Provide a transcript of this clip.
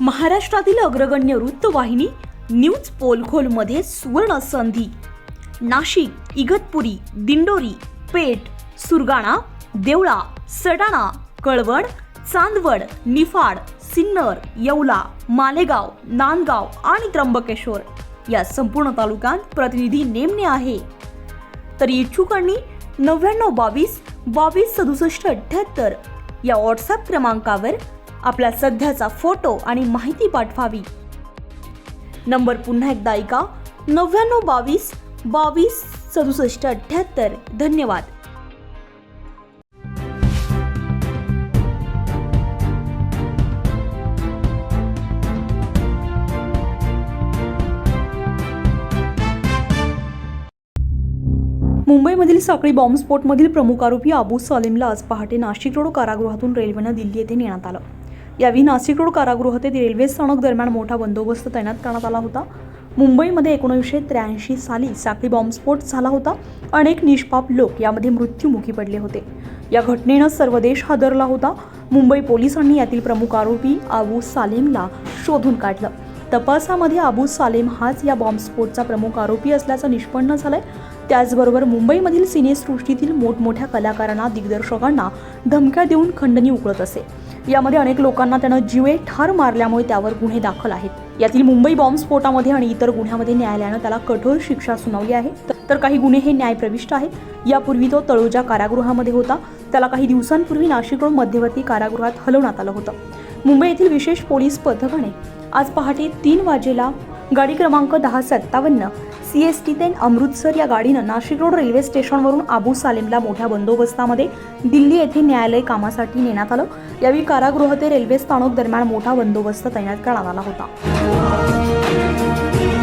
महाराष्ट्रातील अग्रगण्य वृत्तवाहिनी न्यूज पोलखोलमध्ये सुवर्ण संधी. नाशिक इगतपुरी दिंडोरी पेठ सुरगाणा देवळा सडाणा कळवण चांदवड निफाड सिन्नर येवला मालेगाव नांदगाव आणि त्र्यंबकेश्वर या संपूर्ण तालुक्यात प्रतिनिधी नेमणे आहे. तर इच्छुकांनी नव्याण्णव बावीस बावीस सदुसष्ट अठ्ठ्याहत्तर या व्हॉट्सॲप क्रमांकावर आपला सध्याचा फोटो आणि माहिती पाठवावी. नंबर पुन्हा एकदा ऐका. नव्याण्णव बावीस बावीस सदुसष्ट अठ्ठ्याहत्तर धन्यवाद. मुंबईमधील साखळी बॉम्बस्फोटमधील प्रमुख आरोपी अबू सलीमला आज पहाटे नाशिक रोड कारागृहातून रेल्वेनं दिल्ली येथे नेण्यात आलं. यावेळी नाशिक रोड कारागृह ते रेल्वे स्थानक दरम्यान मोठा बंदोबस्त तैनात करण्यात आला होता. मुंबईमध्ये एकोणीसशे त्र्याऐंशी साली साखळी बॉम्बस्फोट झाला होता. अनेक निष्पाप लोक यामध्ये मृत्यूमुखी पडले होते. या घटनेनं सर्व देश हादरला होता. मुंबई पोलिसांनी यातील प्रमुख आरोपी आबू सालेमला शोधून काढलं. तपासामध्ये अबू सालेम हाच या बॉम्बस्फोटचा प्रमुख आरोपी असल्याचं निष्पन्न झालंय. त्याचबरोबर मुंबईमधील सिनेसृष्टीतील मोठमोठ्या कलाकारांना दिग्दर्शकांना धमक्या देऊन खंडणी उकळत असे. यामध्ये अनेक लोकांना त्यानं जीवे ठार मारल्यामुळे त्यावर गुन्हे दाखल आहेत. यातील मुंबई बॉम्बस्फोटामध्ये आणि इतर गुन्ह्यामध्ये न्यायालयानं त्याला कठोर शिक्षा सुनावली आहे. तर काही गुन्हे हे न्यायप्रविष्ट आहेत. यापूर्वी तो तळोजा कारागृहामध्ये होता. त्याला काही दिवसांपूर्वी नाशिक मध्यवर्ती कारागृहात हलवण्यात आलं होतं. मुंबई येथील विशेष पोलीस पथकाने आज पहाटे तीन वाजेला गाडी क्रमांक दहा सत्तावन्न सी एस टी ते अमृतसर या गाडीनं नाशिक रोड रेल्वे स्टेशनवरून आबू सालेमला मोठ्या बंदोबस्तामध्ये दिल्ली येथे न्यायालय कामासाठी नेण्यात आलं. यावेळी कारागृह ते रेल्वे स्थानक दरम्यान मोठा बंदोबस्त तैनात करण्यात आला होता.